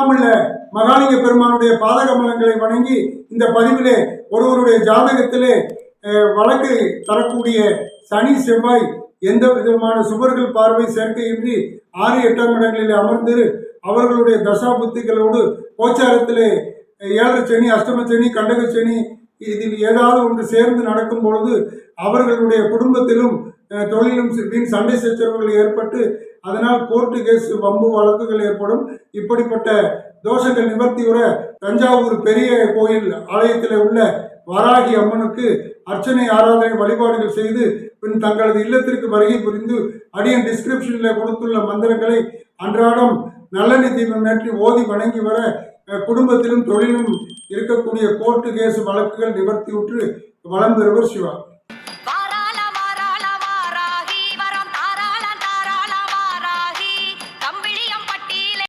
தமிழ்ல மகாலிங்க பெருமானுடைய பாதகமலங்களை வணங்கி இந்த பதிவிலே ஒருவருடைய ஜாதகத்திலே வழக்கு தரக்கூடிய சனி செவ்வாய் எந்த விதமான சுவர்கள் பார்வை சேர்க்கையின்றி ஆறு எட்டாம் இடங்களில் அமர்ந்து அவர்களுடைய தசா புத்திகளோடு கோச்சாரத்திலே ஏழரை சனி அஷ்டம சனி கண்டக சனி இதில் ஏதாவது ஒன்று சேர்ந்து நடக்கும் பொழுது அவர்களுடைய குடும்பத்திலும் தொழிலும் வீண் சண்டை சச்சரவுகள் ஏற்பட்டு அதனால் கோர்ட்டு கேஸ் வம்பு வழக்குகள் ஏற்படும். இப்படிப்பட்ட தோஷங்கள் நிவர்த்தியுற தஞ்சாவூர் பெரிய கோயில் ஆலயத்தில் உள்ள வராகி அம்மனுக்கு அர்ச்சனை ஆராதனை வழிபாடுகள் செய்து பின் தங்களது இல்லத்திற்கு வருகை புரிந்து அடியன் டிஸ்கிரிப்ஷனில் கொடுத்துள்ள மந்திரங்களை அன்றாடம் நல்லெண்ணெய் தீபம் ஏற்றி ஓதி வணங்கி வர குடும்பத்திலும் தொழிலும் இருக்கக்கூடிய கோர்ட்டு கேஸ் வழக்குகள் நிவர்த்தியுற்று வளம் பெறுவர் சிவா.